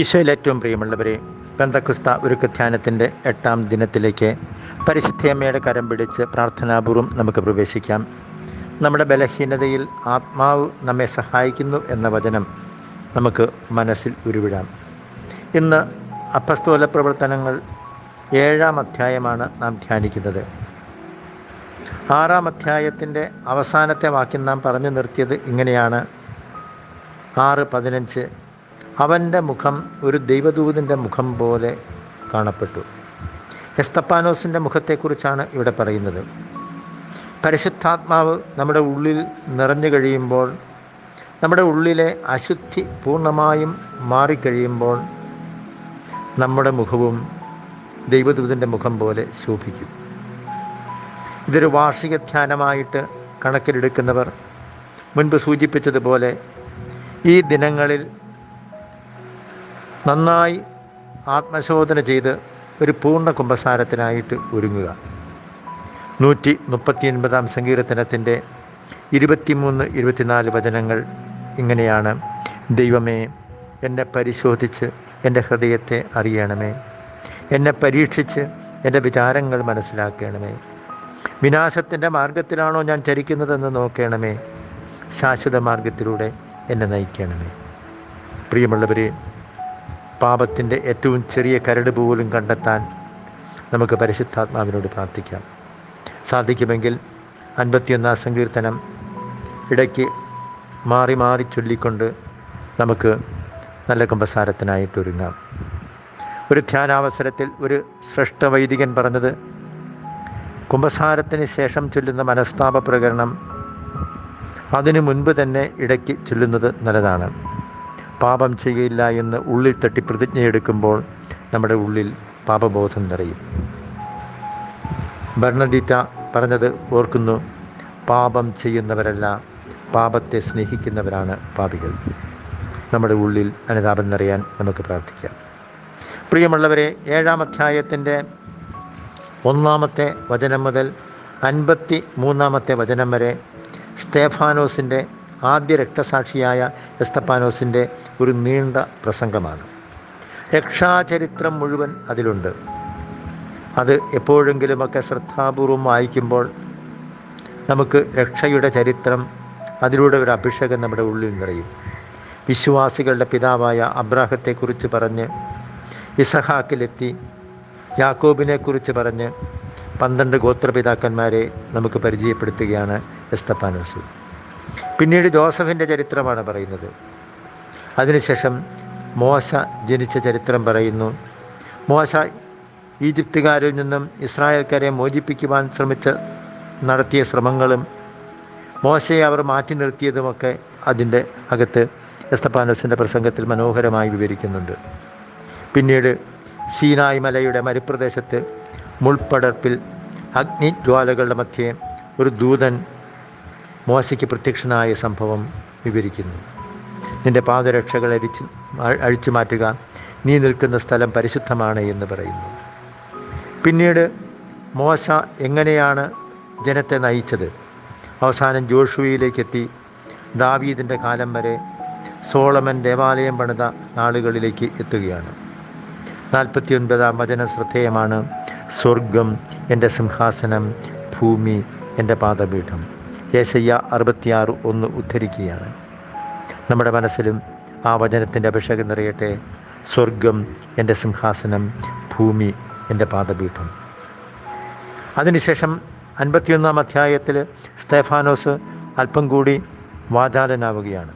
ഈശോയിൽ ഏറ്റവും പ്രിയമുള്ളവരെ ബന്ധക്രിസ്ത ഒരുക്ക ധ്യാനത്തിന്റെ എട്ടാം ദിനത്തിലേക്ക് പരിശുദ്ധയമ്മയുടെ കരം പിടിച്ച് പ്രാർത്ഥനാപൂർവം നമുക്ക് പ്രവേശിക്കാം. നമ്മുടെ ബലഹീനതയിൽ ആത്മാവ് നമ്മെ സഹായിക്കുന്നു എന്ന വചനം നമുക്ക് മനസ്സിൽ ഉരുവിടാം. ഇന്ന് അപ്പസ്തോല പ്രവർത്തനങ്ങൾ ഏഴാം അധ്യായമാണ് നാം ധ്യാനിക്കുന്നത്. ആറാം അധ്യായത്തിന്റെ അവസാനത്തെ വാക്യം നാം പറഞ്ഞു നിർത്തിയത് ഇങ്ങനെയാണ്. ആറ് പതിനഞ്ച് അവന്റെ മുഖം ഒരു ദൈവദൂതിന്റെ മുഖം പോലെ കാണപ്പെട്ടു. എസ്തപ്പാനോസിന്റെ മുഖത്തെക്കുറിച്ചാണ് ഇവിടെ പറയുന്നത്. പരിശുദ്ധാത്മാവ് നമ്മുടെ ഉള്ളിൽ നിറഞ്ഞു കഴിയുമ്പോൾ നമ്മുടെ ഉള്ളിലെ അശുദ്ധി പൂർണമായും മാറിക്കഴിയുമ്പോൾ നമ്മുടെ മുഖവും ദൈവദൂതന്റെ മുഖം പോലെ ശോഭിക്കും. ഇതൊരു വാർഷിക ധ്യാനമായിട്ട് കണക്കിലെടുക്കുന്നവർ മുൻപ് സൂചിപ്പിച്ചതുപോലെ ഈ ദിനങ്ങളിൽ നന്നായി ആത്മശോധന ചെയ്ത് ഒരു പൂർണ കുംഭസാരത്തിനായിട്ട് ഒരുങ്ങുക. നൂറ്റി മുപ്പത്തി ഒൻപതാം സങ്കീർത്തനത്തിന്റെ ഇരുപത്തിമൂന്ന് ഇരുപത്തിനാല് വചനങ്ങൾ ഇങ്ങനെയാണ്. ദൈവമേ എന്നെ പരിശോധിച്ച് എന്റെ ഹൃദയത്തെ അറിയണമേ. എന്നെ പരീക്ഷിച്ച് എന്റെ വിചാരങ്ങൾ മനസ്സിലാക്കണമേ. വിനാശത്തിന്റെ മാർഗത്തിലാണോ ഞാൻ ചരിക്കുന്നതെന്ന് നോക്കണമേ. ശാശ്വത മാർഗത്തിലൂടെ എന്നെ നയിക്കണമേ. പ്രിയമുള്ളവരെ പാപത്തിന്റെ ഏറ്റവും ചെറിയ കരട് പോലും കണ്ടെത്താൻ നമുക്ക് പരിശുദ്ധാത്മാവിനോട് പ്രാർത്ഥിക്കാം. സാധിക്കുമെങ്കിൽ അൻപത്തിയൊന്നാം സങ്കീർത്തനം ഇടയ്ക്ക് മാറി മാറി ചൊല്ലിക്കൊണ്ട് നമുക്ക് നല്ല കുമ്പസാരത്തിനായിട്ട് ഒരുങ്ങാം. ഒരു ധ്യാനാവസരത്തിൽ ഒരു ശ്രേഷ്ഠ വൈദികൻ പറഞ്ഞത് കുംഭസാരത്തിന് ശേഷം ചൊല്ലുന്ന മനസ്താപ പ്രകരണം അതിനു മുൻപ് തന്നെ ഇടയ്ക്ക് ചൊല്ലുന്നത് നല്ലതാണ്. പാപം ചെയ്യില്ല എന്ന് ഉള്ളിൽ തട്ടി പ്രതിജ്ഞയെടുക്കുമ്പോൾ നമ്മുടെ ഉള്ളിൽ പാപബോധം നിറയും. ബർണഡീറ്റ പറഞ്ഞത് ഓർക്കുന്നു. പാപം ചെയ്യുന്നവരല്ല പാപത്തെ സ്നേഹിക്കുന്നവരാണ് പാപികൾ. നമ്മുടെ ഉള്ളിൽ അനുതാപം നിറയാൻ നമുക്ക് പ്രാർത്ഥിക്കാം. പ്രിയമുള്ളവരെ ഏഴാം അധ്യായത്തിന്റെ ഒന്നാമത്തെ വചനം മുതൽ അൻപത്തി മൂന്നാമത്തെ വചനം വരെ സ്തേഫാനോസിന്റെ ആദ്യ രക്തസാക്ഷിയായ എസ്തപ്പാനോസിന്റെ ഒരു നീണ്ട പ്രസംഗമാണ്. രക്ഷാചരിത്രം മുഴുവൻ അതിലുണ്ട്. അത് എപ്പോഴെങ്കിലുമൊക്കെ ശ്രദ്ധാപൂർവം വായിക്കുമ്പോൾ നമുക്ക് രക്ഷയുടെ ചരിത്രം അതിലൂടെ ഒരു അഭിഷേകം നമ്മുടെ ഉള്ളിൽ നിറയും. വിശ്വാസികളുടെ പിതാവായ അബ്രാഹത്തെക്കുറിച്ച് പറഞ്ഞ് ഇസഹാക്കിലെത്തി യാക്കോബിനെക്കുറിച്ച് പറഞ്ഞ് പന്ത്രണ്ട് ഗോത്രപിതാക്കന്മാരെ നമുക്ക് പരിചയപ്പെടുത്തുകയാണ് എസ്തപ്പാനോസ്. പിന്നീട് ജോസഫിന്റെ ചരിത്രമാണ് പറയുന്നത്. അതിനുശേഷം മോശ ജനിച്ച ചരിത്രം പറയുന്നു. മോശ ഈജിപ്തുകാരിൽ നിന്നും ഇസ്രായേൽക്കാരെ മോചിപ്പിക്കുവാൻ ശ്രമിച്ച നടത്തിയ ശ്രമങ്ങളും മോശയെ അവർ മാറ്റി നിർത്തിയതുമൊക്കെ അതിന്റെ അകത്ത് എസ്തപ്പാനസിന്റെ പ്രസംഗത്തിൽ മനോഹരമായി വിവരിക്കുന്നുണ്ട്. പിന്നീട് സീനായ് മലയുടെ മരുപ്രദേശത്ത് മുൾപ്പടർപ്പിൽ അഗ്നിജ്വാലകളുടെ മധ്യേ ഒരു ദൂതൻ മോശയ്ക്ക് പ്രത്യക്ഷനായ സംഭവം വിവരിക്കുന്നു. നിന്റെ പാദരക്ഷകൾ അരിച്ച് അഴിച്ചു മാറ്റുക നീ നിൽക്കുന്ന സ്ഥലം പരിശുദ്ധമാണ് എന്ന് പറയുന്നു. പിന്നീട് മോശ എങ്ങനെയാണ് ജനത്തെ നയിച്ചത്? അവസാനം ജോഷുവയിലേക്കെത്തി ദാവീദിന്റെ കാലം വരെ സോളമൻ ദേവാലയം പണിത നാളുകളിലേക്ക് എത്തുകയാണ്. നാൽപ്പത്തി വചന വചനം ശ്രദ്ധേയമാണ്. സ്വർഗം എന്റെ സിംഹാസനം ഭൂമി എന്റെ പാദപീഠം. യേശയ്യ അറുപത്തിയാറ് ഒന്ന് ഉദ്ധരിക്കുകയാണ്. നമ്മുടെ മനസ്സിലും ആ വചനത്തിന്റെ അഭിഷേകം നിറയട്ടെ. സ്വർഗം എന്റെ സിംഹാസനം ഭൂമി എന്റെ പാദപീഠം. അതിനുശേഷം അൻപത്തിയൊന്നാം അധ്യായത്തിൽ സ്തേഫാനോസ് അല്പം കൂടി വാചാലനാവുകയാണ്.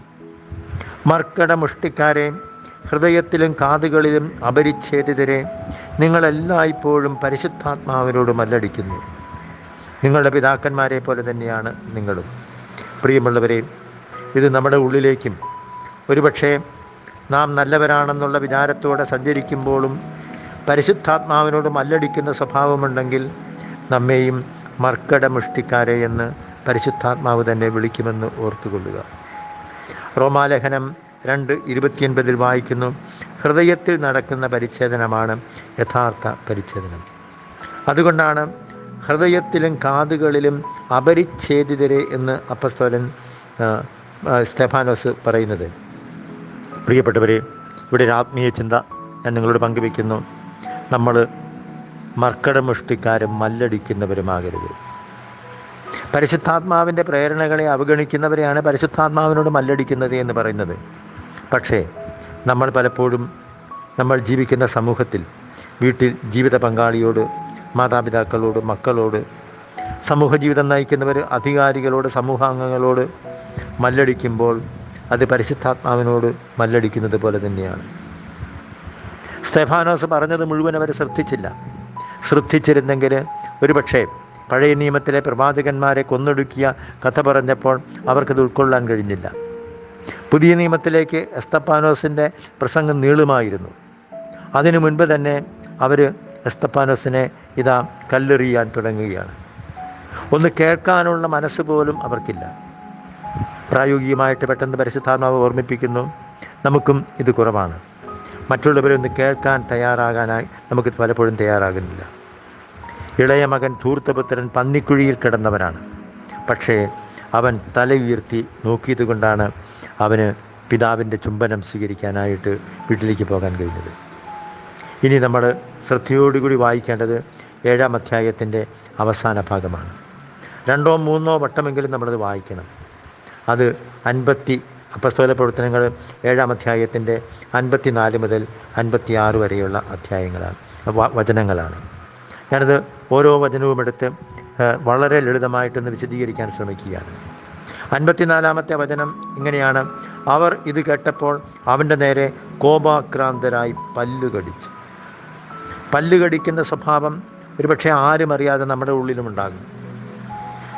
മർക്കട മുഷ്ടിക്കാരെ ഹൃദയത്തിലും കാതുകളിലും അപരിച്ഛേദിതരെ നിങ്ങളെല്ലായ്പ്പോഴും പരിശുദ്ധാത്മാവിനോട് മല്ലടിക്കുന്നു. നിങ്ങളുടെ പിതാക്കന്മാരെ പോലെ തന്നെയാണ് നിങ്ങളും. പ്രിയമുള്ളവരെ ഇത് നമ്മുടെ ഉള്ളിലേക്കും ഒരുപക്ഷേ നാം നല്ലവരാണെന്നുള്ള വിചാരത്തോടെ സഞ്ചരിക്കുമ്പോഴും പരിശുദ്ധാത്മാവിനോട് മല്ലടിക്കുന്ന സ്വഭാവമുണ്ടെങ്കിൽ നമ്മെയും മർക്കട മുഷ്ടിക്കാരെ എന്ന് പരിശുദ്ധാത്മാവ് തന്നെ വിളിക്കുമെന്ന് ഓർത്തുകൊള്ളുക. റോമാലേഖനം രണ്ട് ഇരുപത്തിയൊൻപതിൽ വായിക്കുന്നു ഹൃദയത്തിൽ നടക്കുന്ന പരിച്ഛേദനമാണ് യഥാർത്ഥ പരിച്ഛേദനം. അതുകൊണ്ടാണ് ഹൃദയത്തിലും കാതുകളിലും അപരിച്ഛേദിതരെ എന്ന് അപ്പസ്തോലൻ സ്തെഫാനോസ് പറയുന്നത്. പ്രിയപ്പെട്ടവരെ ഇവിടെ ഒരു ആത്മീയ ചിന്ത ഞാൻ നിങ്ങളോട് പങ്കുവെക്കുന്നു നമ്മൾ മർക്കടമുഷ്ടിക്കാരും മല്ലടിക്കുന്നവരുമാകരുത്. പരിശുദ്ധാത്മാവിന്റെ പ്രേരണകളെ അവഗണിക്കുന്നവരെയാണ് പരിശുദ്ധാത്മാവിനോട് മല്ലടിക്കുന്നത് എന്ന് പറയുന്നത്. പക്ഷേ നമ്മൾ പലപ്പോഴും നമ്മൾ ജീവിക്കുന്ന സമൂഹത്തിൽ വീട്ടിൽ ജീവിത പങ്കാളിയോട് മാതാപിതാക്കളോട് മക്കളോട് സമൂഹ ജീവിതം നയിക്കുന്നവർ അധികാരികളോട് സമൂഹാംഗങ്ങളോട് മല്ലടിക്കുമ്പോൾ അത് പരിശുദ്ധാത്മാവിനോട് മല്ലടിക്കുന്നത് പോലെ തന്നെയാണ്. സ്തെഫാനോസ് പറഞ്ഞത് മുഴുവൻ അവർ ശ്രദ്ധിച്ചില്ല. ശ്രദ്ധിച്ചിരുന്നെങ്കിൽ ഒരുപക്ഷെ പഴയ നിയമത്തിലെ പ്രവാചകന്മാരെ കൊന്നൊടുക്കിയ കഥ പറഞ്ഞപ്പോൾ അവർക്കത് ഉൾക്കൊള്ളാൻ കഴിഞ്ഞില്ല. പുതിയ നിയമത്തിലേക്ക് എസ്തപ്പാനോസിന്റെ പ്രസംഗം നീളുമായിരുന്നു. അതിനു മുൻപ് തന്നെ അവർ എസ്തപ്പാനോസിനെ ഇതാ കല്ലെറിയാൻ തുടങ്ങുകയാണ്. ഒന്ന് കേൾക്കാനുള്ള മനസ്സ് പോലും അവർക്കില്ല. പ്രായോഗികമായിട്ട് പെട്ടെന്ന് പരിശുദ്ധാത്മാവ് ഓർമ്മിപ്പിക്കുന്നു. നമുക്കും ഇത് കുറവാണ്. മറ്റുള്ളവരൊന്ന് കേൾക്കാൻ തയ്യാറാകാനായി നമുക്ക് പലപ്പോഴും തയ്യാറാകുന്നില്ല. ഇളയ മകൻ ധൂർത്തപുത്രൻ പന്നിക്കുഴിയിൽ കിടന്നവനാണ്. പക്ഷേ അവൻ തല ഉയർത്തി നോക്കിയത് കൊണ്ടാണ് അവന് പിതാവിന്റെ ചുംബനം സ്വീകരിക്കാനായിട്ട് വീട്ടിലേക്ക് പോകാൻ കഴിഞ്ഞത്. ഇനി നമ്മൾ ശ്രദ്ധയോടുകൂടി വായിക്കേണ്ടത് ഏഴാം അധ്യായത്തിന്റെ അവസാന ഭാഗമാണ്. രണ്ടോ മൂന്നോ വട്ടമെങ്കിലും നമ്മളത് വായിക്കണം. അത് അൻപത്തി അപ്പസ്തോല പ്രവർത്തനങ്ങൾ ഏഴാം അധ്യായത്തിന്റെ അൻപത്തി നാല് മുതൽ അൻപത്തി ആറ് വരെയുള്ള അധ്യായങ്ങളാണ് വചനങ്ങളാണ്. ഞാനത് ഓരോ വചനവും എടുത്ത് വളരെ ലളിതമായിട്ടൊന്ന് വിശദീകരിക്കാൻ ശ്രമിക്കുകയാണ്. അൻപത്തിനാലാമത്തെ വചനം ഇങ്ങനെയാണ്. അവർ ഇത് കേട്ടപ്പോൾ അവന്റെ നേരെ കോപാക്രാന്തരായി പല്ലുകടിച്ചു പല്ലുകടിക്കുന്ന സ്വഭാവം ഒരുപക്ഷെ ആരും അറിയാതെ നമ്മുടെ ഉള്ളിലും ഉണ്ടാകും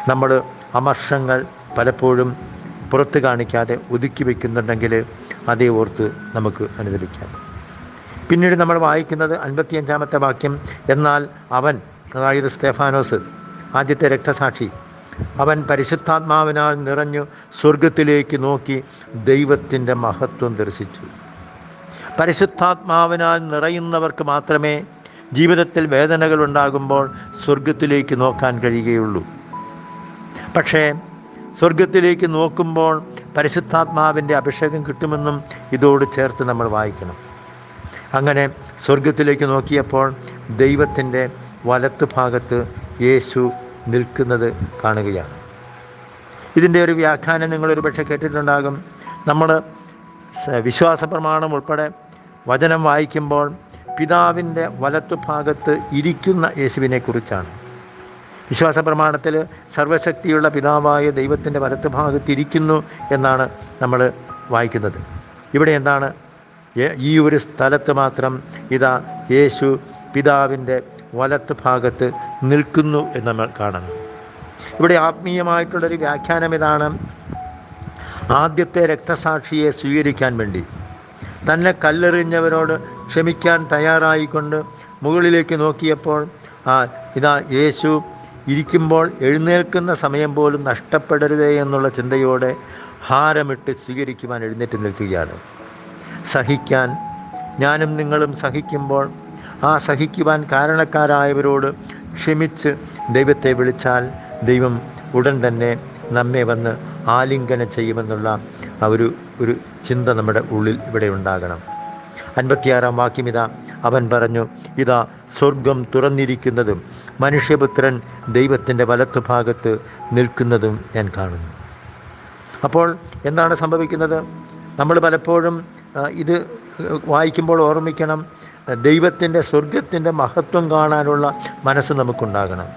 നമ്മൾ അമർഷങ്ങൾ പലപ്പോഴും പുറത്ത് കാണിക്കാതെ ഒതുക്കി വയ്ക്കുന്നുണ്ടെങ്കിൽ അതേ ഓർത്ത് നമുക്ക് അനുദപിക്കാം പിന്നീട് നമ്മൾ വായിക്കുന്നത് അൻപത്തിയഞ്ചാമത്തെ വാക്യം. എന്നാൽ അവൻ അതായത് സ്റ്റെഫാനോസ് ആദ്യത്തെ രക്തസാക്ഷി അവൻ പരിശുദ്ധാത്മാവിനാൽ നിറഞ്ഞു സ്വർഗത്തിലേക്ക് നോക്കി ദൈവത്തിന്റെ മഹത്വം ദർശിച്ചു. പരിശുദ്ധാത്മാവിനാൽ നിറയുന്നവർക്ക് മാത്രമേ ജീവിതത്തിൽ വേദനകൾ ഉണ്ടാകുമ്പോൾ സ്വർഗത്തിലേക്ക് നോക്കാൻ കഴിയുകയുള്ളൂ. പക്ഷേ സ്വർഗത്തിലേക്ക് നോക്കുമ്പോൾ പരിശുദ്ധാത്മാവിന്റെ അഭിഷേകം കിട്ടുമെന്നും ഇതോട് ചേർത്ത് നമ്മൾ വായിക്കണം. അങ്ങനെ സ്വർഗത്തിലേക്ക് നോക്കിയപ്പോൾ ദൈവത്തിന്റെ വലത്ത് ഭാഗത്ത് യേശു നിൽക്കുന്നത് കാണുകയാണ്. ഇതിന്റെ ഒരു വ്യാഖ്യാനം നിങ്ങളൊരു പക്ഷേ കേട്ടിട്ടുണ്ടാകും. നമ്മൾ വിശ്വാസ പ്രമാണം ഉൾപ്പെടെ വചനം വായിക്കുമ്പോൾ പിതാവിന്റെ വലത്തു ഭാഗത്ത് ഇരിക്കുന്ന യേശുവിനെ കുറിച്ചാണ് വിശ്വാസ പ്രമാണത്തിൽ സർവശക്തിയുള്ള പിതാവായ ദൈവത്തിന്റെ വലത്ത് ഭാഗത്ത് ഇരിക്കുന്നു എന്നാണ് നമ്മൾ വായിക്കുന്നത്. ഇവിടെ എന്താണ്? ഈ ഒരു സ്ഥലത്ത് മാത്രം ഇതാ യേശു പിതാവിന്റെ വലത്ത് ഭാഗത്ത് നിൽക്കുന്നു എന്ന് നമ്മൾ കാണുന്നു. ഇവിടെ ആത്മീയമായിട്ടുള്ളൊരു വ്യാഖ്യാനം ഇതാണ്. ആദ്യത്തെ രക്തസാക്ഷിയെ സ്വീകരിക്കാൻ വേണ്ടി. തന്നെ കല്ലെറിഞ്ഞവരോട് ക്ഷമിക്കാൻ തയ്യാറായിക്കൊണ്ട് മുകളിലേക്ക് നോക്കിയപ്പോൾ ആ ഇതാ യേശു ഇരിക്കുമ്പോൾ എഴുന്നേൽക്കുന്ന സമയം പോലും നഷ്ടപ്പെടരുതേ എന്നുള്ള ചിന്തയോടെ ഹാരമിട്ട് സ്വീകരിക്കുവാൻ എഴുന്നേറ്റ് നിൽക്കുകയാണ്. സഹിക്കാൻ ഞാനും നിങ്ങളും സഹിക്കുമ്പോൾ ആ സഹിക്കുവാൻ കാരണക്കാരായവരോട് ക്ഷമിച്ച് ദൈവത്തെ വിളിച്ചാൽ ദൈവം ഉടൻ തന്നെ നമ്മെ വന്ന് ആലിംഗനം ചെയ്യുമെന്നുള്ള ഒരു ഒരു ചിന്ത നമ്മുടെ ഉള്ളിൽ ഇവിടെ ഉണ്ടാകണം. അൻപത്തിയാറാം വാക്യം ഇതാ. അവൻ പറഞ്ഞു ഇതാ സ്വർഗം തുറന്നിരിക്കുന്നതും മനുഷ്യപുത്രൻ ദൈവത്തിന്റെ വലത്തുഭാഗത്ത് നിൽക്കുന്നതും ഞാൻ കാണുന്നു. അപ്പോൾ എന്താണ് സംഭവിക്കുന്നത്? നമ്മൾ പലപ്പോഴും ഇത് വായിക്കുമ്പോൾ ഓർമ്മിക്കണം ദൈവത്തിന്റെ സ്വർഗത്തിന്റെ മഹത്വം കാണാനുള്ള മനസ്സ് നമുക്കുണ്ടാകണം.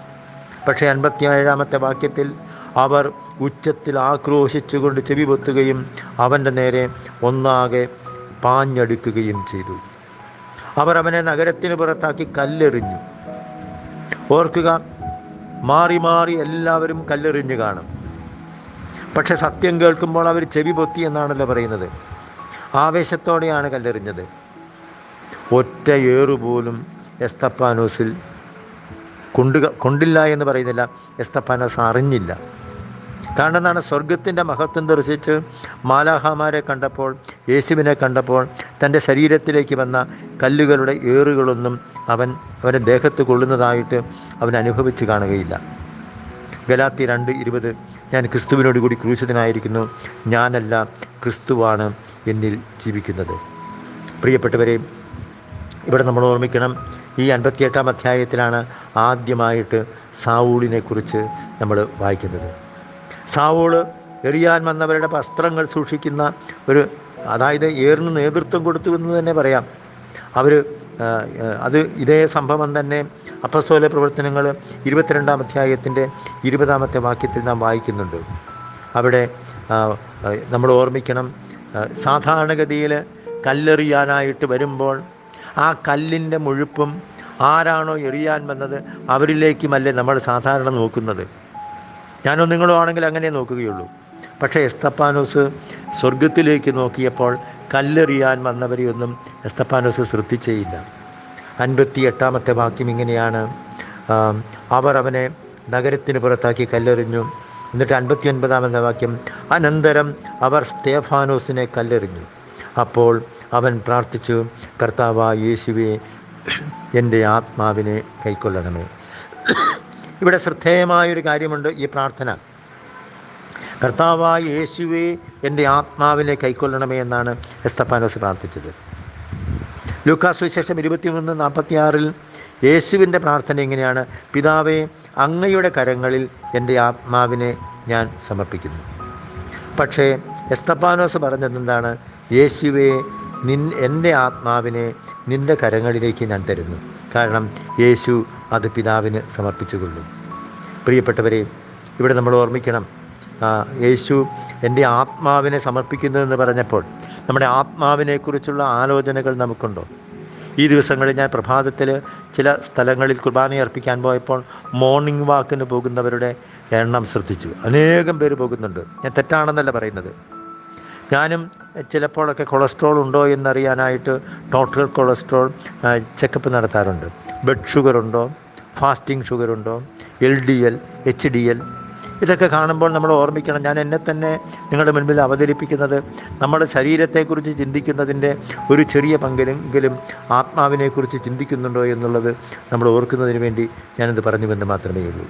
പക്ഷേ അൻപത്തിയേഴാമത്തെ വാക്യത്തിൽ അവർ ഉച്ചത്തിൽ ആക്രോശിച്ചുകൊണ്ട് ചെവി പൊത്തുകയും അവന്റെ നേരെ ഒന്നാകെ പാഞ്ഞടുക്കുകയും ചെയ്തു. അവർ അവനെ നഗരത്തിന് പുറത്താക്കി കല്ലെറിഞ്ഞു. ഓർക്കുക മാറി മാറി എല്ലാവരും കല്ലെറിഞ്ഞു കാണും. പക്ഷെ സത്യം കേൾക്കുമ്പോൾ അവർ ചെവി പൊത്തി എന്നാണല്ലോ പറയുന്നത്. ആവേശത്തോടെയാണ് കല്ലെറിഞ്ഞത്. ഒറ്റ ഏറുപോലും എസ്തപ്പാനോസിൽ കൊണ്ടു കൊണ്ടില്ല എന്ന് പറയുന്നില്ല. എസ്തപ്പാനോസ് അറിഞ്ഞില്ല. കാരണം സ്വർഗത്തിന്റെ മഹത്വം ദർശിച്ച് മാലാഹാമാരെ കണ്ടപ്പോൾ യേശുവിനെ കണ്ടപ്പോൾ തന്റെ ശരീരത്തിലേക്ക് വന്ന കല്ലുകളുടെ ഏറുകളൊന്നും അവൻ അവന്റെ ദേഹത്ത് കൊള്ളുന്നതായിട്ട് അവൻ അനുഭവിച്ച് കാണുകയില്ല. ഗലാത്തി രണ്ട് ഇരുപത് ഞാൻ ക്രിസ്തുവിനോട് കൂടി ക്രൂശിതനായിരിക്കുന്നു ഞാനല്ല ക്രിസ്തുവാണ് എന്നിൽ ജീവിക്കുന്നത്. പ്രിയപ്പെട്ടവരെ ഇവിടെ നമ്മൾ ഓർമ്മിക്കണം ഈ അൻപത്തിയെട്ടാം അധ്യായത്തിലാണ് ആദ്യമായിട്ട് സാവൂളിനെക്കുറിച്ച് നമ്മൾ വായിക്കുന്നത്. സാവൂൾ എറിയാൻ വന്നവരുടെ വസ്ത്രങ്ങൾ സൂക്ഷിക്കുന്ന ഒരു അതായത് ഏറിന് നേതൃത്വം കൊടുത്തു എന്ന് തന്നെ പറയാം. അവർ അത് ഇതേ സംഭവം തന്നെ അപ്പസ്തോല പ്രവർത്തനങ്ങൾ ഇരുപത്തിരണ്ടാം അധ്യായത്തിന്റെ ഇരുപതാമത്തെ വാക്യത്തിൽ നാം വായിക്കുന്നുണ്ട്. അവിടെ നമ്മൾ ഓർമ്മിക്കണം സാധാരണഗതിയിൽ കല്ലെറിയാനായിട്ട് വരുമ്പോൾ ആ കല്ലിന്റെ മുഴുപ്പും ആരാണോ എറിയാൻ വന്നത് അവരിലേക്കുമല്ലേ നമ്മൾ സാധാരണ നോക്കുന്നത്. ഞാനോ നിങ്ങളോ ആണെങ്കിൽ അങ്ങനെ നോക്കുകയുള്ളൂ. പക്ഷേ എസ്തപ്പാനോസ് സ്വർഗത്തിലേക്ക് നോക്കിയപ്പോൾ കല്ലെറിയാൻ വന്നവരെയൊന്നും എസ്തപ്പാനോസ് ശ്രദ്ധിച്ചേയില്ല. അൻപത്തി എട്ടാമത്തെ വാക്യം ഇങ്ങനെയാണ്. അവർ അവനെ നഗരത്തിന് പുറത്താക്കി കല്ലെറിഞ്ഞു. എന്നിട്ട് അൻപത്തി ഒൻപതാമത്തെ വാക്യം അനന്തരം അവർ സ്തേഫാനോസിനെ കല്ലെറിഞ്ഞു. അപ്പോൾ അവൻ പ്രാർത്ഥിച്ചു കർത്താവ യേശുവെ എന്റെ ആത്മാവിനെ കൈക്കൊള്ളണമേ. ഇവിടെ ശ്രദ്ധേയമായൊരു കാര്യമുണ്ട് ഈ പ്രാർത്ഥന. കർത്താവായ യേശുവെ എന്റെ ആത്മാവിനെ കൈക്കൊള്ളണമേ എന്നാണ് എസ്തപ്പാനോസ് പ്രാർത്ഥിച്ചത്. ലൂക്കാസ് വിശേഷം ഇരുപത്തിമൂന്ന് നാൽപ്പത്തിയാറിൽ യേശുവിന്റെ പ്രാർത്ഥന എങ്ങനെയാണ് പിതാവെ അങ്ങയുടെ കരങ്ങളിൽ എന്റെ ആത്മാവിനെ ഞാൻ സമർപ്പിക്കുന്നു. പക്ഷേ എസ്തപ്പാനോസ് പറഞ്ഞത് എന്താണ് യേശുവെ നിൻ എന്റെ ആത്മാവിനെ നിന്റെ കരങ്ങളിലേക്ക് ഞാൻ തരുന്നു. കാരണം യേശു അത് പിതാവിന് സമർപ്പിച്ചുകൊള്ളും. പ്രിയപ്പെട്ടവരെ ഇവിടെ നമ്മൾ ഓർമ്മിക്കണം യേശു എന്റെ ആത്മാവിനെ സമർപ്പിക്കുന്നു എന്ന് പറഞ്ഞപ്പോൾ നമ്മുടെ ആത്മാവിനെക്കുറിച്ചുള്ള ആലോചനകൾ നമുക്കുണ്ടോ? ഈ ദിവസങ്ങളിൽ ഞാൻ പ്രഭാതത്തിൽ ചില സ്ഥലങ്ങളിൽ കുർബാന അർപ്പിക്കാൻ പോയപ്പോൾ മോർണിംഗ് വാക്കിന് പോകുന്നവരുടെ എണ്ണം ശ്രദ്ധിച്ചു. അനേകം പേര് പോകുന്നുണ്ട്. ഞാൻ തെറ്റാണെന്നല്ല പറയുന്നത്. ഞാനും ചിലപ്പോഴൊക്കെ കൊളസ്ട്രോൾ ഉണ്ടോ എന്നറിയാനായിട്ട് ടോട്ടൽ കൊളസ്ട്രോൾ ചെക്കപ്പ് നടത്താറുണ്ട്. ബ്ലഡ് ഷുഗർ ഉണ്ടോ? ഫാസ്റ്റിംഗ് ഷുഗർ ഉണ്ടോ? L D L H D L ഇതൊക്കെ കാണുമ്പോൾ നമ്മൾ ഓർമ്മിക്കണം ഞാൻ എന്നെ തന്നെ നിങ്ങളുടെ മുൻപിൽ അവതരിപ്പിക്കുന്നത് നമ്മുടെ ശരീരത്തെക്കുറിച്ച് ചിന്തിക്കുന്നതിന്റെ ഒരു ചെറിയ പങ്കെങ്കിലും ആത്മാവിനെക്കുറിച്ച് ചിന്തിക്കുന്നുണ്ടോ എന്നുള്ളത് നമ്മൾ ഓർക്കുന്നതിന് വേണ്ടി ഞാനിത് പറഞ്ഞുവെന്ന് മാത്രമേ ഉള്ളൂ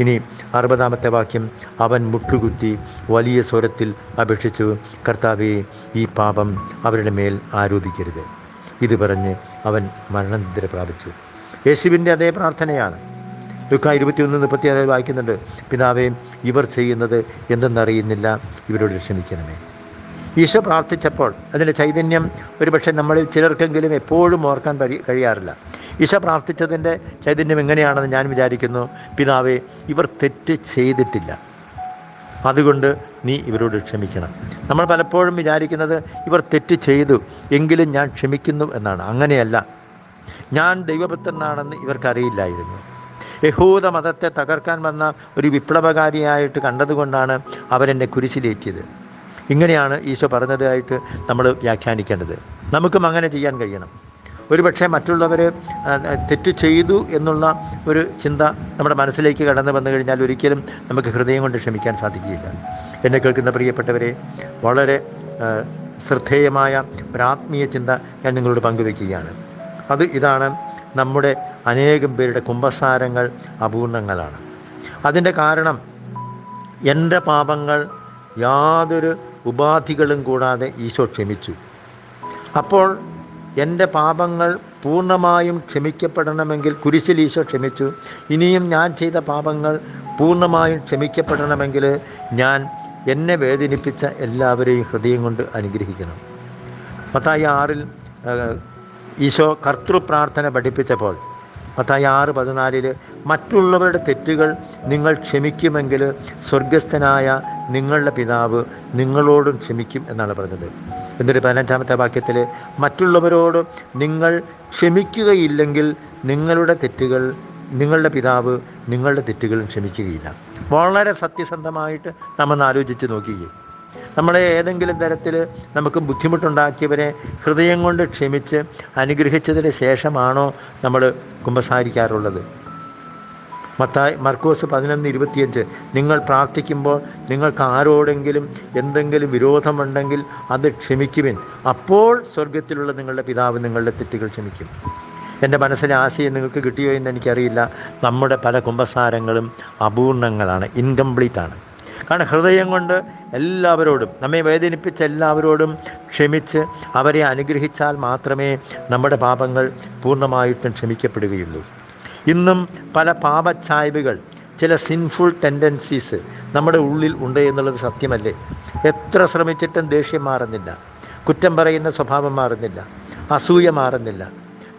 ഇനി അറുപതാമത്തെ വാക്യം അവൻ മുട്ടുകുത്തി വലിയ സ്വരത്തിൽ അപേക്ഷിച്ചു കർത്താവെ ഈ പാപം അവരുടെ മേൽ ആരോപിക്കരുത് ഇത് പറഞ്ഞ് അവൻ മരണനിദ്ര പ്രാപിച്ചു. യേശുവിന്റെ അതേ പ്രാർത്ഥനയാണ്. ലുക്ക ഇരുപത്തിയൊന്ന് മുപ്പത്തിയാറിൽ വായിക്കുന്നുണ്ട് പിതാവേ ഇവർ ചെയ്യുന്നത് എന്തെന്നറിയുന്നില്ല ഇവരോട് ക്ഷമിക്കണമേ ഈശോ പ്രാർത്ഥിച്ചപ്പോൾ അതിന്റെ ചൈതന്യം ഒരുപക്ഷെ നമ്മളിൽ ചിലർക്കെങ്കിലും എപ്പോഴും ഓർക്കാൻ കഴിയാറില്ല. ഈശോ പ്രാർത്ഥിച്ചതിന്റെ ചൈതന്യം എങ്ങനെയാണെന്ന് ഞാൻ വിചാരിക്കുന്നു. പിതാവേ ഇവർ തെറ്റ് ചെയ്തിട്ടില്ല. അതുകൊണ്ട് നീ ഇവരോട് ക്ഷമിക്കണം. നമ്മൾ പലപ്പോഴും വിചാരിക്കുന്നത് ഇവർ തെറ്റ് ചെയ്തു എങ്കിലും ഞാൻ ക്ഷമിക്കുന്നു എന്നാണ്. അങ്ങനെയല്ല. ഞാൻ ദൈവപുത്രനാണെന്ന് ഇവർക്കറിയില്ലായിരുന്നു. യഹൂദ മതത്തെ തകർക്കാൻ വന്ന ഒരു വിപ്ലവകാരിയായിട്ട് കണ്ടതുകൊണ്ടാണ് അവരെന്നെ കുരിശിലേറ്റിയത്. ഇങ്ങനെയാണ് ഈശോ പറഞ്ഞതായിട്ട് നമ്മൾ വ്യാഖ്യാനിക്കേണ്ടത്. നമുക്കും അങ്ങനെ ചെയ്യാൻ കഴിയണം. ഒരുപക്ഷെ മറ്റുള്ളവർ തെറ്റ് ചെയ്തു എന്നുള്ള ഒരു ചിന്ത നമ്മുടെ മനസ്സിലേക്ക് കടന്നു വന്നു കഴിഞ്ഞാൽ ഒരിക്കലും നമുക്ക് ഹൃദയം കൊണ്ട് ക്ഷമിക്കാൻ സാധിക്കുകയില്ല. എന്നെ കേൾക്കുന്ന പ്രിയപ്പെട്ടവരെ വളരെ ശ്രദ്ധേയമായ ഒരാത്മീയ ചിന്ത ഞാൻ നിങ്ങളോട് പങ്കുവെക്കുകയാണ്. അത് ഇതാണ് നമ്മുടെ അനേകം പേരുടെ കുംഭസാരങ്ങൾ അപൂർണങ്ങളാണ്. അതിന്റെ കാരണം എന്റെ പാപങ്ങൾ യാതൊരു ഉപാധികളും കൂടാതെ ഈശോ ക്ഷമിച്ചു. അപ്പോൾ എന്റെ പാപങ്ങൾ പൂർണമായും ക്ഷമിക്കപ്പെടണമെങ്കിൽ കുരിശിൽ ഈശോ ക്ഷമിച്ചു. ഇനിയും ഞാൻ ചെയ്ത പാപങ്ങൾ പൂർണമായും ക്ഷമിക്കപ്പെടണമെങ്കിൽ ഞാൻ എന്നെ വേദനിപ്പിച്ച എല്ലാവരെയും ഹൃദയം കൊണ്ട് അനുഗ്രഹിക്കണം. മത്തായി ആറിൽ ഈശോ കർത്തൃപ്രാർത്ഥന പഠിപ്പിച്ചപ്പോൾ മത്തായി ആറ് പതിനാലിൽ മറ്റുള്ളവരുടെ തെറ്റുകൾ നിങ്ങൾ ക്ഷമിക്കുമെങ്കിൽ സ്വർഗസ്ഥനായ നിങ്ങളുടെ പിതാവ് നിങ്ങളോടും ക്ഷമിക്കും എന്നാണ് പറഞ്ഞത്. എന്നിട്ട് പതിനഞ്ചാമത്തെ വാക്യത്തിൽ മറ്റുള്ളവരോട് നിങ്ങൾ ക്ഷമിക്കുകയില്ലെങ്കിൽ നിങ്ങളുടെ തെറ്റുകൾ നിങ്ങളുടെ പിതാവ് നിങ്ങളുടെ തെറ്റുകളും ക്ഷമിക്കുകയില്ല. വളരെ സത്യസന്ധമായിട്ട് നമ്മൾ ആലോചിച്ച് നോക്കുകയും നമ്മളെ ഏതെങ്കിലും തരത്തിൽ നമുക്ക് ബുദ്ധിമുട്ടുണ്ടാക്കിയവരെ ഹൃദയം കൊണ്ട് ക്ഷമിച്ച് അനുഗ്രഹിച്ചതിന് ശേഷമാണോ നമ്മൾ കുമ്പസാരിക്കാറുള്ളത്? മത്തായി മർക്കോസ് പതിനൊന്ന് ഇരുപത്തിയഞ്ച്. നിങ്ങൾ പ്രാർത്ഥിക്കുമ്പോൾ നിങ്ങൾക്ക് ആരോടെങ്കിലും എന്തെങ്കിലും വിരോധമുണ്ടെങ്കിൽ അത് ക്ഷമിക്കുവിൻ. അപ്പോൾ സ്വർഗത്തിലുള്ള നിങ്ങളുടെ പിതാവ് നിങ്ങളുടെ തെറ്റുകൾ ക്ഷമിക്കും. എന്റെ മനസ്സിലെ ആശയം നിങ്ങൾക്ക് കിട്ടിയോ എന്ന് എനിക്കറിയില്ല. നമ്മുടെ പല കുംഭസാരങ്ങളും അപൂർണങ്ങളാണ് ഇൻകംപ്ലീറ്റ് ആണ്. കാരണം ഹൃദയം കൊണ്ട് എല്ലാവരോടും നമ്മെ വേദനിപ്പിച്ച എല്ലാവരോടും ക്ഷമിച്ച് അവരെ അനുഗ്രഹിച്ചാൽ മാത്രമേ നമ്മുടെ പാപങ്ങൾ പൂർണമായിട്ടും ക്ഷമിക്കപ്പെടുകയുള്ളൂ. ഇന്നും പല പാപച്ചായ്വുകൾ ചില സിൻഫുൾ ടെൻഡൻസീസ് നമ്മുടെ ഉള്ളിൽ ഉണ്ട് എന്നുള്ളത് സത്യമല്ലേ? എത്ര ശ്രമിച്ചിട്ടും ദേഷ്യം മാറുന്നില്ല. കുറ്റം പറയുന്ന സ്വഭാവം മാറുന്നില്ല. അസൂയ മാറുന്നില്ല.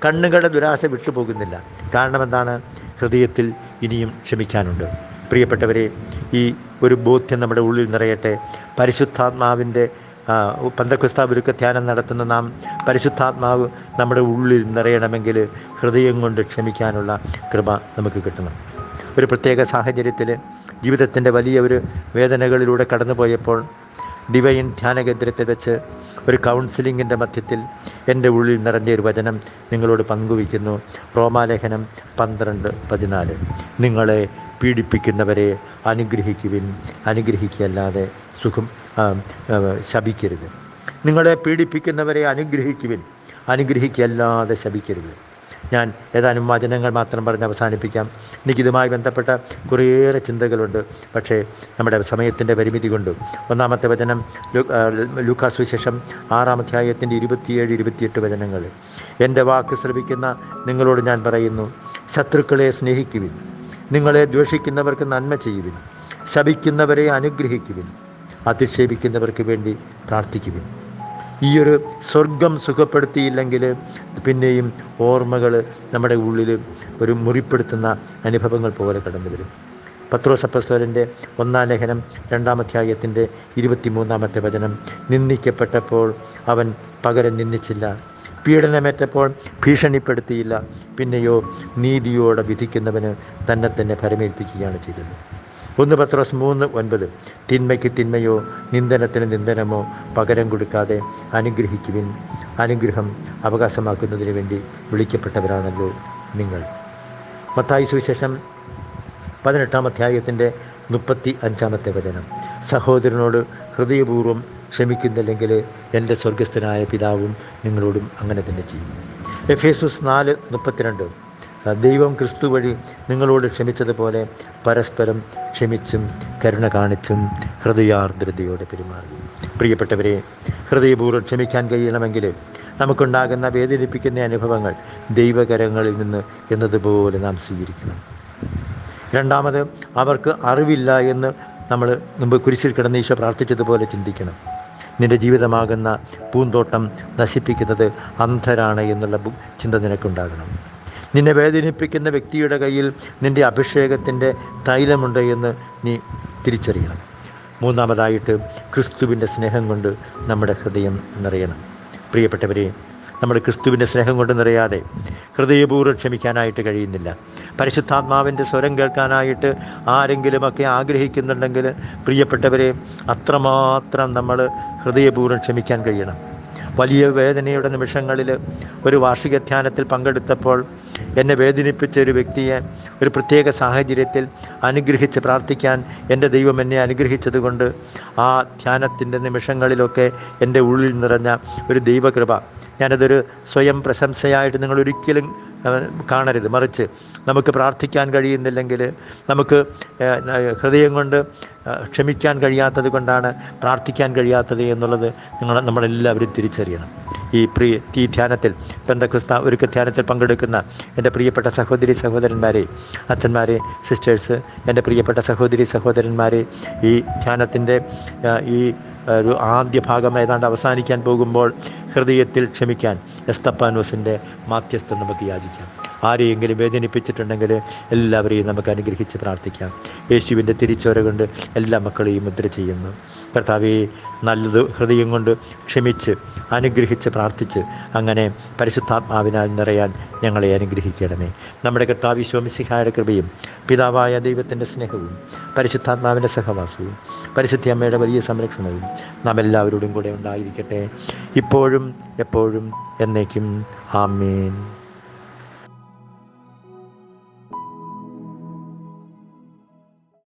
കണ്ണുകളുടെ ദുരാശ വിട്ടുപോകുന്നില്ല. കാരണം എന്താണ്? ഹൃദയത്തിൽ ഇനിയും ക്ഷമിക്കാനുണ്ട്. പ്രിയപ്പെട്ടവരെ ഈ ഒരു ബോധ്യം നമ്മുടെ ഉള്ളിൽ നിറയട്ടെ. പരിശുദ്ധാത്മാവിന്റെ പന്തക്കുസ്താപുരുക്ക ധ്യാനം നടത്തുന്ന നാം പരിശുദ്ധാത്മാവ് നമ്മുടെ ഉള്ളിൽ നിറയണമെങ്കിൽ ഹൃദയം കൊണ്ട് ക്ഷമിക്കാനുള്ള കൃപ നമുക്ക് കിട്ടണം. ഒരു പ്രത്യേക സാഹചര്യത്തിൽ ജീവിതത്തിന്റെ വലിയ ഒരു വേദനകളിലൂടെ കടന്നു പോയപ്പോൾ ഡിവൈൻ ധ്യാനകേന്ദ്രത്തിൽ വെച്ച് ഒരു കൗൺസിലിങ്ങിന്റെ മധ്യത്തിൽ എന്റെ ഉള്ളിൽ നിറഞ്ഞ ഒരു വചനം നിങ്ങളോട് പങ്കുവയ്ക്കുന്നു. റോമാലേഖനം പന്ത്രണ്ട് പതിനാല്. നിങ്ങളെ പീഡിപ്പിക്കുന്നവരെ അനുഗ്രഹിക്കുവിൻ അനുഗ്രഹിക്കല്ലാതെ സുഖം ശപിക്കരുത്. നിങ്ങളെ പീഡിപ്പിക്കുന്നവരെ അനുഗ്രഹിക്കുവിൻ അനുഗ്രഹിക്കല്ലാതെ ശപിക്കരുത്. ഞാൻ ഏതാനും വചനങ്ങൾ മാത്രം പറഞ്ഞ് അവസാനിപ്പിക്കാം. എനിക്കിതുമായി ബന്ധപ്പെട്ട കുറേയേറെ ചിന്തകളുണ്ട്. പക്ഷേ നമ്മുടെ സമയത്തിന്റെ പരിമിതി കൊണ്ട് ഒന്നാമത്തെ വചനം ലൂക്കാസ് വിശേഷം ആറാം അധ്യായത്തിന്റെ ഇരുപത്തിയേഴ് ഇരുപത്തിയെട്ട് വചനങ്ങൾ. എന്റെ വാക്ക് ശ്രമിക്കുന്ന നിങ്ങളോട് ഞാൻ പറയുന്നു ശത്രുക്കളെ സ്നേഹിക്കുവിൻ നിങ്ങളെ ദ്വേഷിക്കുന്നവർക്ക് നന്മ ചെയ്യുവിൻ. ശപിക്കുന്നവരെ അനുഗ്രഹിക്കുവിൻ. അധിക്ഷേപിക്കുന്നവർക്ക് വേണ്ടി പ്രാർത്ഥിക്കുവിൻ. ഈയൊരു സ്വർഗം സുഖപ്പെടുത്തിയില്ലെങ്കിൽ പിന്നെയും ഓർമ്മകൾ നമ്മുടെ ഉള്ളിൽ ഒരു മുറിപ്പെടുത്തുന്ന അനുഭവങ്ങൾ പോലെ കടന്നു വരും പത്രോസപ്പസ്വരന്റെ ഒന്നാം ലേഖനം രണ്ടാമധ്യായത്തിന്റെ ഇരുപത്തിമൂന്നാമത്തെ വചനം. നിന്ദിക്കപ്പെട്ടപ്പോൾ അവൻ പകരം നിന്ദിച്ചില്ല. പീഡനമേറ്റപ്പോൾ ഭീഷണിപ്പെടുത്തിയില്ല. പിന്നെയോ നീതിയോടെ വിധിക്കുന്നവന് തന്നെ തന്നെ പരമേൽപ്പിക്കുകയാണ് ചെയ്തത്. ഒന്ന് പത്രോസ് മൂന്ന് ഒൻപത്. തിന്മയ്ക്ക് തിന്മയോ നിന്ദനത്തിന് നിന്ദനമോ പകരം കൊടുക്കാതെ അനുഗ്രഹിക്കുവിൻ. അനുഗ്രഹം അവകാശമാക്കുന്നതിന് വേണ്ടി വിളിക്കപ്പെട്ടവരാണല്ലോ നിങ്ങൾ. മത്തായി സുവിശേഷം പതിനെട്ടാം അധ്യായത്തിന്റെ മുപ്പത്തി അഞ്ചാമത്തെ വചനം. സഹോദരനോട് ഹൃദയപൂർവം ക്ഷമിക്കുന്നില്ലെങ്കിൽ എന്റെ സ്വർഗസ്ഥനായ പിതാവും നിങ്ങളോടും അങ്ങനെ തന്നെ ചെയ്യും. എഫേസുസ് നാല് മുപ്പത്തിരണ്ട്. ദൈവം ക്രിസ്തു വഴി നിങ്ങളോട് ക്ഷമിച്ചതുപോലെ പരസ്പരം ക്ഷമിച്ചും കരുണ കാണിച്ചും ഹൃദയാർദ്രതയോടെ പെരുമാറി. പ്രിയപ്പെട്ടവരെ ഹൃദയപൂർവം ക്ഷമിക്കാൻ കഴിയണമെങ്കിൽ നമുക്കുണ്ടാകുന്ന വേദനിപ്പിക്കുന്ന അനുഭവങ്ങൾ ദൈവകരങ്ങളിൽ നിന്ന് എന്നതുപോലെ നാം സ്വീകരിക്കണം. രണ്ടാമത് അവർക്ക് അറിവില്ല എന്ന് നമ്മൾ മുമ്പ് കുരിശിൽ കിടന്നീശ പ്രാർത്ഥിച്ചതുപോലെ ചിന്തിക്കണം. നിന്റെ ജീവിതമാകുന്ന പൂന്തോട്ടം നശിപ്പിക്കുന്നത് അന്ധരാണ് എന്നുള്ള ചിന്ത നിനക്കുണ്ടാകണം. നിന്നെ വേദനിപ്പിക്കുന്ന വ്യക്തിയുടെ കയ്യിൽ നിന്റെ അഭിഷേകത്തിന്റെ തൈലമുണ്ട് എന്ന് നീ തിരിച്ചറിയണം. മൂന്നാമതായിട്ട് ക്രിസ്തുവിന്റെ സ്നേഹം കൊണ്ട് നമ്മുടെ ഹൃദയം നിറയണം. പ്രിയപ്പെട്ടവരെ നമ്മൾ ക്രിസ്തുവിന്റെ സ്നേഹം കൊണ്ട് നിറയാതെ ഹൃദയപൂർവം ക്ഷമിക്കാനായിട്ട് കഴിയുന്നില്ല. പരിശുദ്ധാത്മാവിന്റെ സ്വരം കേൾക്കാനായിട്ട് ആരെങ്കിലുമൊക്കെ ആഗ്രഹിക്കുന്നുണ്ടെങ്കിൽ പ്രിയപ്പെട്ടവരെ അത്രമാത്രം നമ്മൾ ഹൃദയപൂർവം ക്ഷമിക്കാൻ കഴിയണം. വലിയ വേദനയുടെ നിമിഷങ്ങളിൽ ഒരു വാർഷിക ധ്യാനത്തിൽ പങ്കെടുത്തപ്പോൾ എന്നെ വേദനിപ്പിച്ച ഒരു വ്യക്തിയെ ഒരു പ്രത്യേക സാഹചര്യത്തിൽ അനുഗ്രഹിച്ച് പ്രാർത്ഥിക്കാൻ എന്റെ ദൈവം എന്നെ അനുഗ്രഹിച്ചതുകൊണ്ട് ആ ധ്യാനത്തിന്റെ നിമിഷങ്ങളിലൊക്കെ എന്റെ ഉള്ളിൽ നിറഞ്ഞ ഒരു ദൈവകൃപ ഞാനതൊരു സ്വയം പ്രശംസയായിട്ട് നിങ്ങൾ ഒരിക്കലും കാണരുത്. മറിച്ച് നമുക്ക് പ്രാർത്ഥിക്കാൻ കഴിയുന്നില്ലെങ്കിൽ നമുക്ക് ഹൃദയം കൊണ്ട് ക്ഷമിക്കാൻ കഴിയാത്തത് കൊണ്ടാണ് പ്രാർത്ഥിക്കാൻ കഴിയാത്തത് എന്നുള്ളത് നിങ്ങൾ നമ്മളെല്ലാവരും തിരിച്ചറിയണം. ഈ പ്രിയ ഈ ധ്യാനത്തിൽ ബന്ധക്രിസ്ത ഒരുക്ക ധ്യാനത്തിൽ പങ്കെടുക്കുന്ന എന്റെ പ്രിയപ്പെട്ട സഹോദരി സഹോദരന്മാരെ അച്ഛന്മാരെ സിസ്റ്റേഴ്സ് എന്റെ പ്രിയപ്പെട്ട സഹോദരി സഹോദരന്മാരെ ഈ ധ്യാനത്തിന്റെ ഈ ഒരു ആദ്യ ഭാഗം ഏതാണ്ട് അവസാനിക്കാൻ പോകുമ്പോൾ ഹൃദയത്തിൽ ക്ഷമിക്കാൻ എസ്തപ്പാനോസിന്റെ മാധ്യസ്ഥം നമുക്ക് യാചിക്കാം. ആരെയെങ്കിലും വേദനിപ്പിച്ചിട്ടുണ്ടെങ്കിൽ എല്ലാവരെയും നമുക്ക് അനുഗ്രഹിച്ച് പ്രാർത്ഥിക്കാം. യേശുവിന്റെ തിരിച്ചോര കൊണ്ട് എല്ലാ മക്കളെയും മുദ്ര ചെയ്യുന്നു. കർത്താവെ നല്ലത് ഹൃദയം കൊണ്ട് ക്ഷമിച്ച് അനുഗ്രഹിച്ച് പ്രാർത്ഥിച്ച് അങ്ങനെ പരിശുദ്ധാത്മാവിനാൽ നിറയാൻ ഞങ്ങളെ അനുഗ്രഹിക്കണമേ. നമ്മുടെ കർത്താവ് ശോമിസിഹായുടെ കൃപയും പിതാവായ ദൈവത്തിന്റെ സ്നേഹവും പരിശുദ്ധാത്മാവിന്റെ സഹവാസവും പരിശുദ്ധി അമ്മയുടെ വലിയ സംരക്ഷണവും നാം എല്ലാവരോടും കൂടെ ഉണ്ടായിരിക്കട്ടെ. ഇപ്പോഴും എപ്പോഴും എന്നേക്കും. ആമേൻ.